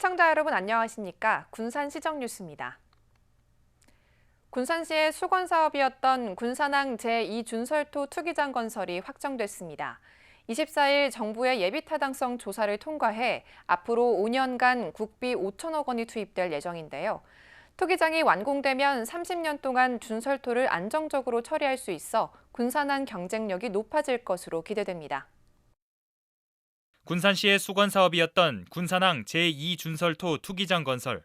시청자 여러분 안녕하십니까? 군산 시정 뉴스입니다. 군산시의 수건 사업이었던 군산항 제2준설토 투기장 건설이 확정됐습니다. 24일 정부의 예비타당성 조사를 통과해 앞으로 5년간 국비 5천억 원이 투입될 예정인데요. 투기장이 완공되면 30년 동안 준설토를 안정적으로 처리할 수 있어 군산항 경쟁력이 높아질 것으로 기대됩니다. 군산시의 수건 사업이었던 군산항 제2준설토 투기장 건설.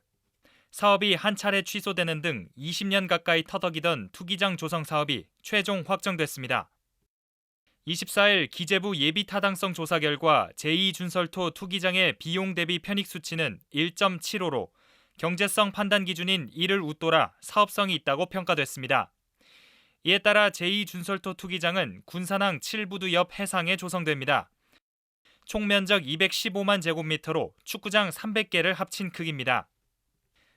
사업이 한 차례 취소되는 등 20년 가까이 터덕이던 투기장 조성 사업이 최종 확정됐습니다. 24일 기재부 예비 타당성 조사 결과 제2준설토 투기장의 비용 대비 편익 수치는 1.75로 경제성 판단 기준인 1을 웃돌아 사업성이 있다고 평가됐습니다. 이에 따라 제2준설토 투기장은 군산항 7부두 옆 해상에 조성됩니다. 총 면적 215만 제곱미터로 축구장 300개를 합친 크기입니다.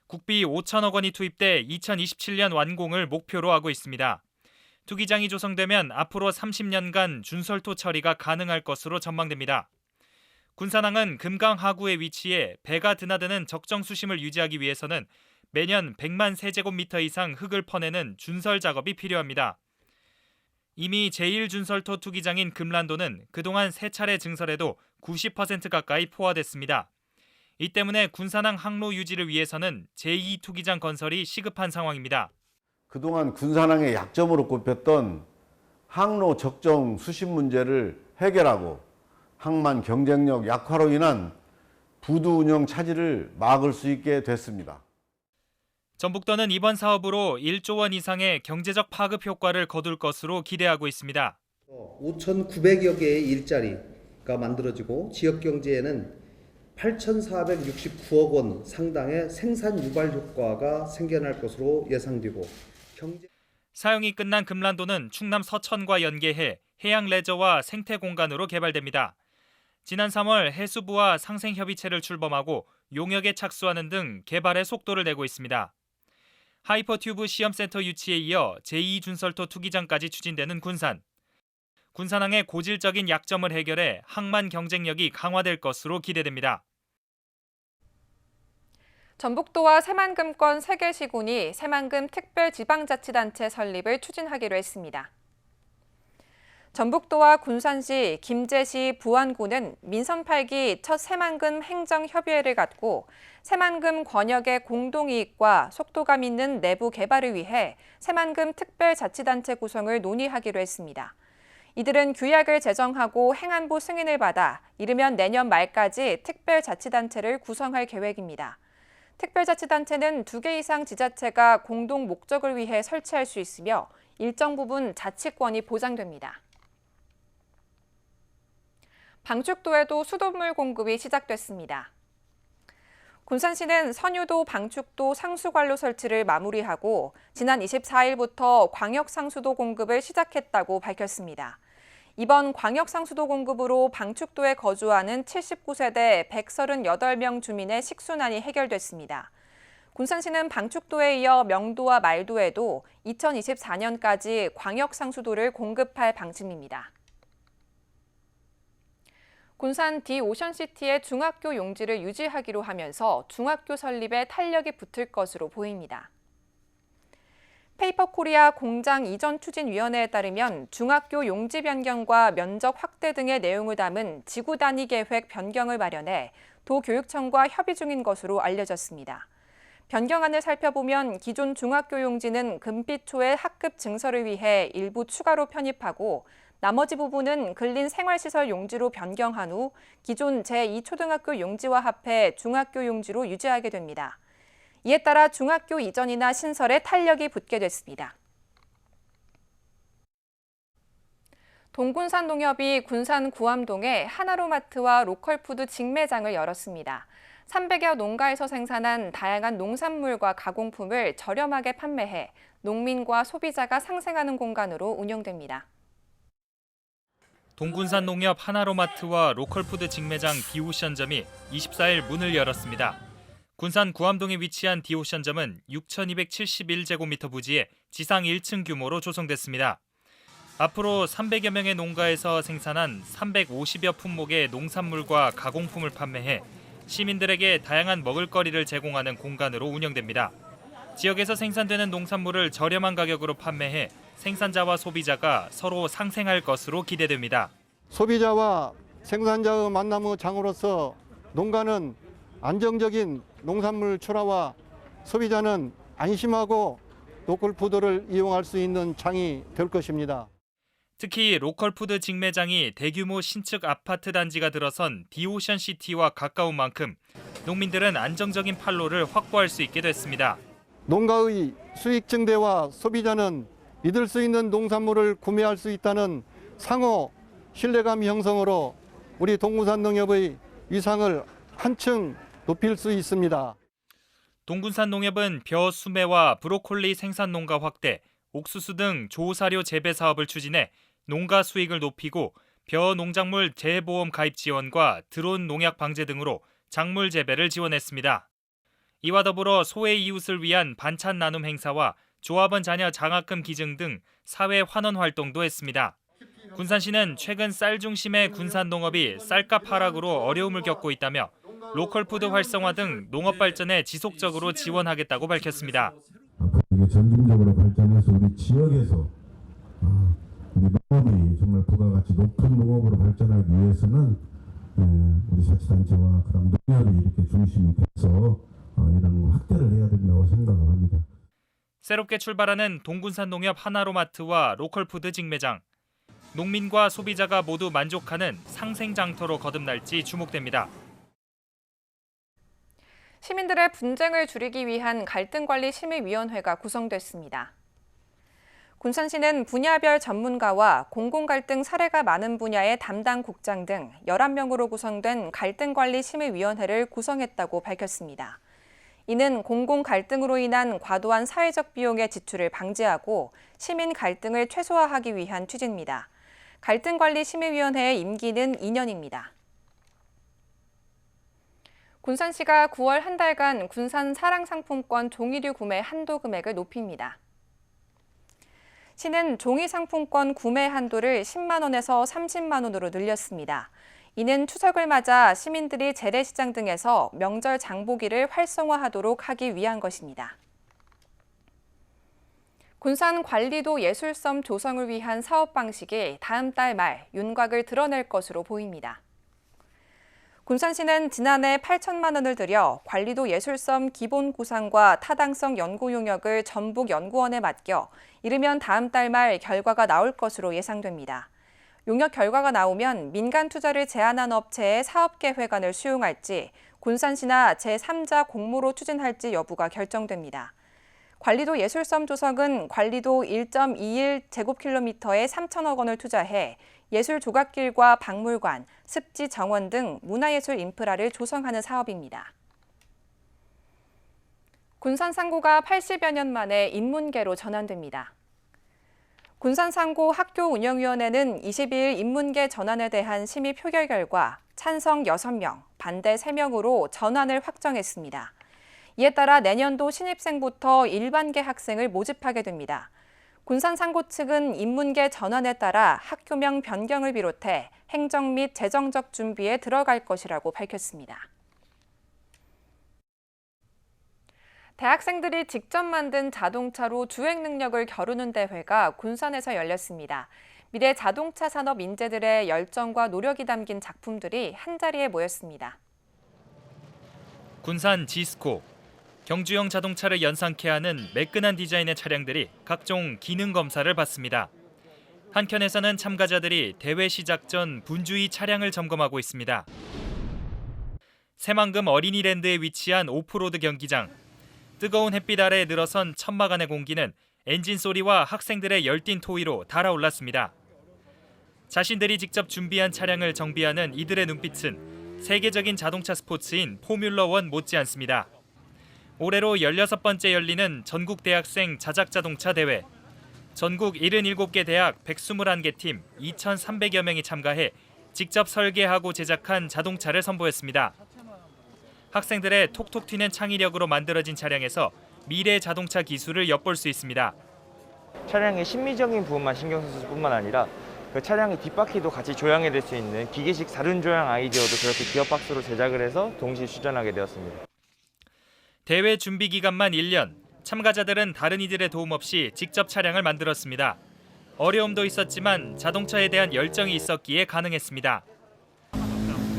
국비 5천억 원이 투입돼 2027년 완공을 목표로 하고 있습니다. 투기장이 조성되면 앞으로 30년간 준설토 처리가 가능할 것으로 전망됩니다. 군산항은 금강 하구에 위치해 배가 드나드는 적정 수심을 유지하기 위해서는 매년 100만 세제곱미터 이상 흙을 퍼내는 준설 작업이 필요합니다. 이미 제1준설토 투기장인 금란도는 그동안 세 차례 증설에도 90% 가까이 포화됐습니다. 이 때문에 군산항 항로 유지를 위해서는 제2 투기장 건설이 시급한 상황입니다. 그동안 군산항의 약점으로 꼽혔던 항로 적정 수심 문제를 해결하고 항만 경쟁력 약화로 인한 부두 운영 차질을 막을 수 있게 됐습니다. 전북도는 이번 사업으로 1조 원 이상의 경제적 파급 효과를 거둘 것으로 기대하고 있습니다. 5,900여 개의 일자리가 만들어지고 지역 경제에는 8,469억 원 상당의 생산 유발 효과가 생겨날 것으로 예상되고 경제 사용이 끝난 금란도는 충남 서천과 연계해 해양 레저와 생태 공간으로 개발됩니다. 지난 3월 해수부와 상생협의체를 출범하고 용역에 착수하는 등 개발에 속도를 내고 있습니다. 하이퍼튜브 시험센터 유치에 이어 제2준설토 투기장까지 추진되는 군산. 군산항의 고질적인 약점을 해결해 항만 경쟁력이 강화될 것으로 기대됩니다. 전북도와 새만금권 3개 시군이 새만금 특별지방자치단체 설립을 추진하기로 했습니다. 전북도와 군산시, 김제시, 부안군은 민선 8기 첫 새만금 행정협의회를 갖고 새만금 권역의 공동이익과 속도감 있는 내부 개발을 위해 새만금 특별자치단체 구성을 논의하기로 했습니다. 이들은 규약을 제정하고 행안부 승인을 받아 이르면 내년 말까지 특별자치단체를 구성할 계획입니다. 특별자치단체는 두 개 이상 지자체가 공동 목적을 위해 설치할 수 있으며 일정 부분 자치권이 보장됩니다. 방축도에도 수돗물 공급이 시작됐습니다. 군산시는 선유도 방축도 상수관로 설치를 마무리하고 지난 24일부터 광역 상수도 공급을 시작했다고 밝혔습니다. 이번 광역 상수도 공급으로 방축도에 거주하는 79세대 138명 주민의 식순환이 해결됐습니다. 군산시는 방축도에 이어 명도와 말도에도 2024년까지 광역 상수도를 공급할 방침입니다. 군산 디오션시티의 중학교 용지를 유지하기로 하면서 중학교 설립에 탄력이 붙을 것으로 보입니다. 페이퍼코리아 공장 이전 추진위원회에 따르면 중학교 용지 변경과 면적 확대 등의 내용을 담은 지구 단위 계획 변경을 마련해 도교육청과 협의 중인 것으로 알려졌습니다. 변경안을 살펴보면 기존 중학교 용지는 금빛 초의 학급 증설을 위해 일부 추가로 편입하고 나머지 부분은 근린 생활시설 용지로 변경한 후 기존 제2초등학교 용지와 합해 중학교 용지로 유지하게 됩니다. 이에 따라 중학교 이전이나 신설에 탄력이 붙게 됐습니다. 동군산 농협이 군산 구암동에 하나로마트와 로컬푸드 직매장을 열었습니다. 300여 농가에서 생산한 다양한 농산물과 가공품을 저렴하게 판매해 농민과 소비자가 상생하는 공간으로 운영됩니다. 동군산 농협 하나로마트와 로컬푸드 직매장 디오션점이 24일 문을 열었습니다. 군산 구암동에 위치한 디오션점은 6,271제곱미터 부지에 지상 1층 규모로 조성됐습니다. 앞으로 300여 명의 농가에서 생산한 350여 품목의 농산물과 가공품을 판매해 시민들에게 다양한 먹을거리를 제공하는 공간으로 운영됩니다. 지역에서 생산되는 농산물을 저렴한 가격으로 판매해 생산자와 소비자가 서로 상생할 것으로 기대됩니다. 소비자와 생산자의 만남의 장으로서 농가는 안정적인 농산물 출하와 소비자는 안심하고 로컬 푸드를 이용할 수 있는 장이 될 것입니다. 특히 로컬푸드 직매장이 대규모 신축 아파트 단지가 들어선 디오션 시티와 가까운 만큼 농민들은 안정적인 판로를 확보할 수 있게 됐습니다. 농가의 수익 증대와 소비자는 믿을 수 있는 농산물을 구매할 수 있다는 상호 신뢰감 형성으로 우리 동구산 농협의 위상을 한층 높일 수 있습니다. 동군산 농협은 벼 수매와 브로콜리 생산 농가 확대, 옥수수 등 조사료 재배 사업을 추진해 농가 수익을 높이고 벼 농작물 재보험 가입 지원과 드론 농약 방제 등으로 작물 재배를 지원했습니다. 이와 더불어 소외 이웃을 위한 반찬 나눔 행사와 조합원 자녀 장학금 기증 등 사회 환원 활동도 했습니다. 군산시는 최근 쌀 중심의 군산 농업이 쌀값 하락으로 어려움을 겪고 있다며 로컬 푸드 활성화 등 농업 발전에 지속적으로 지원하겠다고 밝혔습니다. 점진적으로 발전해서 우리 지역에서 아, 우리 농업이 정말 부가가치 높은 농업으로 발전하기 위해서는 예, 우리 자치단체와 그다음 농협이 이렇게 중심이 돼서 어, 이런 확대를 해야 된다고 생각을 합니다. 새롭게 출발하는 동군산 농협 하나로마트와 로컬푸드 직매장. 농민과 소비자가 모두 만족하는 상생 장터로 거듭날지 주목됩니다. 시민들의 분쟁을 줄이기 위한 갈등관리심의위원회가 구성됐습니다. 군산시는 분야별 전문가와 공공갈등 사례가 많은 분야의 담당 국장 등 11명으로 구성된 갈등관리심의위원회를 구성했다고 밝혔습니다. 이는 공공 갈등으로 인한 과도한 사회적 비용의 지출을 방지하고 시민 갈등을 최소화하기 위한 취지입니다. 갈등관리심의위원회의 임기는 2년입니다. 군산시가 9월 한 달간 군산 사랑상품권 종이류 구매 한도 금액을 높입니다. 시는 종이 상품권 구매 한도를 10만 원에서 30만 원으로 늘렸습니다. 이는 추석을 맞아 시민들이 재래시장 등에서 명절 장보기를 활성화하도록 하기 위한 것입니다. 군산 관리도 예술섬 조성을 위한 사업 방식이 다음 달 말 윤곽을 드러낼 것으로 보입니다. 군산시는 지난해 8천만 원을 들여 관리도 예술섬 기본 구상과 타당성 연구 용역을 전북 연구원에 맡겨 이르면 다음 달 말 결과가 나올 것으로 예상됩니다. 용역 결과가 나오면 민간 투자를 제한한 업체의 사업 계획안을 수용할지 군산시나 제3자 공모로 추진할지 여부가 결정됩니다. 관리도 예술섬 조성은 관리도 1.21 제곱킬로미터에 3천억 원을 투자해 예술 조각길과 박물관, 습지 정원 등 문화예술 인프라를 조성하는 사업입니다. 군산 상고가 80여 년 만에 인문계로 전환됩니다. 군산 상고 학교 운영위원회는 22일 인문계 전환에 대한 심의 표결 결과 찬성 6명, 반대 3명으로 전환을 확정했습니다. 이에 따라 내년도 신입생부터 일반계 학생을 모집하게 됩니다. 군산 상고 측은 인문계 전환에 따라 학교명 변경을 비롯해 행정 및 재정적 준비에 들어갈 것이라고 밝혔습니다. 대학생들이 직접 만든 자동차로 주행 능력을 겨루는 대회가 군산에서 열렸습니다. 미래 자동차 산업 인재들의 열정과 노력이 담긴 작품들이 한자리에 모였습니다. 군산 지스코 경주형 자동차를 연상케 하는 매끈한 디자인의 차량들이 각종 기능 검사를 받습니다. 한켠에서는 참가자들이 대회 시작 전 분주히 차량을 점검하고 있습니다. 새만금 어린이랜드에 위치한 오프로드 경기장. 뜨거운 햇빛 아래 늘어선 천막안의 공기는 엔진 소리와 학생들의 열띤 토의로 달아올랐습니다. 자신들이 직접 준비한 차량을 정비하는 이들의 눈빛은 세계적인 자동차 스포츠인 포뮬러 원 못지않습니다. 올해로 16번째 열리는 전국 대학생 자작 자동차 대회. 전국 77개 대학 121개 팀 2,300여 명이 참가해 직접 설계하고 제작한 자동차를 선보였습니다. 학생들의 톡톡 튀는 창의력으로 만들어진 차량에서 미래 자동차 기술을 엿볼 수 있습니다. 차량의 심미적인 부분만 신경 썼을 뿐만 아니라 그그 차량의 뒷바퀴도 같이 조향해 될수 있는 기계식 사륜 조향 아이디어도 그렇게 기어박스로 제작을 해서 동시에 출전하게 되었습니다. 대회 준비 기간만 1년. 참가자들은 다른 이들의 도움 없이 직접 차량을 만들었습니다. 어려움도 있었지만 자동차에 대한 열정이 있었기에 가능했습니다.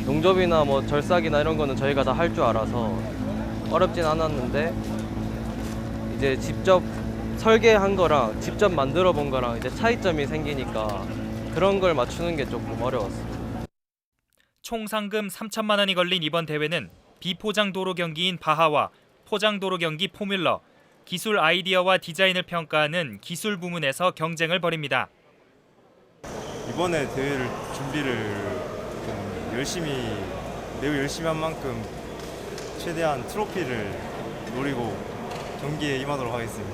용접이나 뭐 절삭이나 이런 거는 저희가 다 할 줄 알아서 어렵진 않았는데 이제 직접 설계한 거랑 직접 만들어 본 거랑 이제 차이점이 생기니까 그런 걸 맞추는 게 조금 어려웠어요. 총 상금 3천만 원이 걸린 이번 대회는 비포장 도로 경기인 바하와 포장 도로 경기 포뮬러, 기술 아이디어와 디자인을 평가하는 기술 부문에서 경쟁을 벌입니다. 이번에 대회를 준비를 좀 열심히 매우 열심히 한 만큼 최대한 트로피를 노리고 경기에 임하도록 하겠습니다.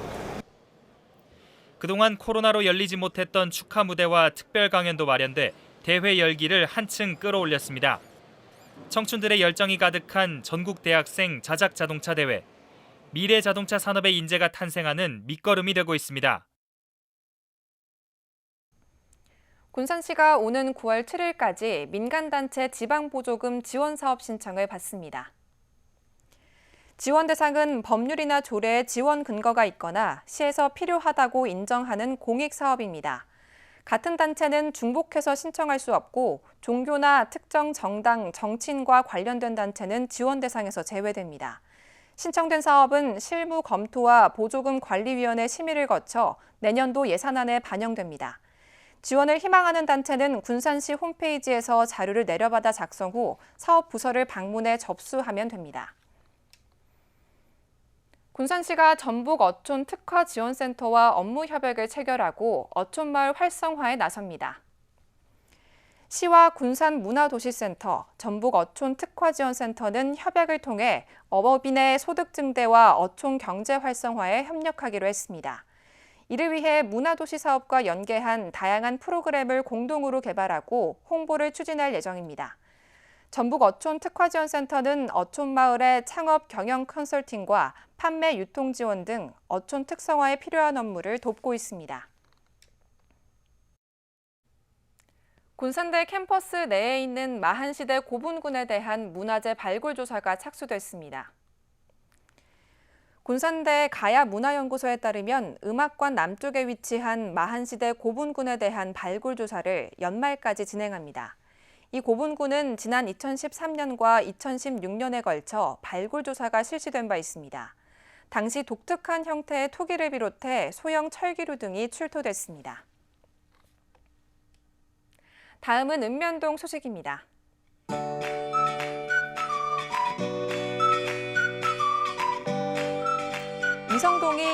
그동안 코로나로 열리지 못했던 축하 무대와 특별 강연도 마련돼 대회 열기를 한층 끌어올렸습니다. 청춘들의 열정이 가득한 전국 대학생 자작 자동차 대회. 미래 자동차 산업의 인재가 탄생하는 밑거름이 되고 있습니다. 군산시가 오는 9월 7일까지 민간단체 지방보조금 지원 사업 신청을 받습니다. 지원 대상은 법률이나 조례에 지원 근거가 있거나 시에서 필요하다고 인정하는 공익 사업입니다. 같은 단체는 중복해서 신청할 수 없고 종교나 특정 정당, 정치인과 관련된 단체는 지원 대상에서 제외됩니다. 신청된 사업은 실무 검토와 보조금 관리위원회 심의를 거쳐 내년도 예산안에 반영됩니다. 지원을 희망하는 단체는 군산시 홈페이지에서 자료를 내려받아 작성 후 사업 부서를 방문해 접수하면 됩니다. 군산시가 전북 어촌 특화 지원센터와 업무 협약을 체결하고 어촌 마을 활성화에 나섭니다. 시와 군산 문화도시센터, 전북 어촌 특화지원센터는 협약을 통해 어업인의 소득 증대와 어촌 경제 활성화에 협력하기로 했습니다. 이를 위해 문화도시 사업과 연계한 다양한 프로그램을 공동으로 개발하고 홍보를 추진할 예정입니다. 전북 어촌 특화지원센터는 어촌마을의 창업 경영 컨설팅과 판매 유통 지원 등 어촌 특성화에 필요한 업무를 돕고 있습니다. 군산대 캠퍼스 내에 있는 마한시대 고분군에 대한 문화재 발굴 조사가 착수됐습니다. 군산대 가야문화연구소에 따르면 음악관 남쪽에 위치한 마한시대 고분군에 대한 발굴 조사를 연말까지 진행합니다. 이 고분군은 지난 2013년과 2016년에 걸쳐 발굴 조사가 실시된 바 있습니다. 당시 독특한 형태의 토기를 비롯해 소형 철기루 등이 출토됐습니다. 다음은 읍면동 소식입니다.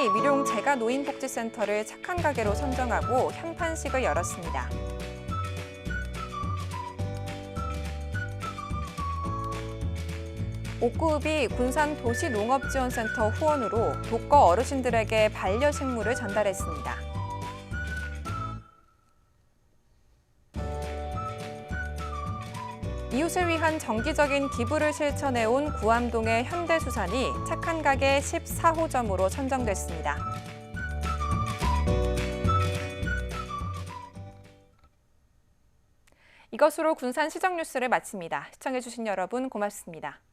이성동이 미룡 재가 노인복지센터를 착한 가게로 선정하고 현판식을 열었습니다. 옥구읍이 군산 도시농업지원센터 후원으로 독거 어르신들에게 반려식물을 전달했습니다. 이웃을 위한 정기적인 기부를 실천해온 구암동의 현대수산이 착한 가게 14호점으로 선정됐습니다. 이것으로 군산 시정 뉴스를 마칩니다. 시청해주신 여러분 고맙습니다.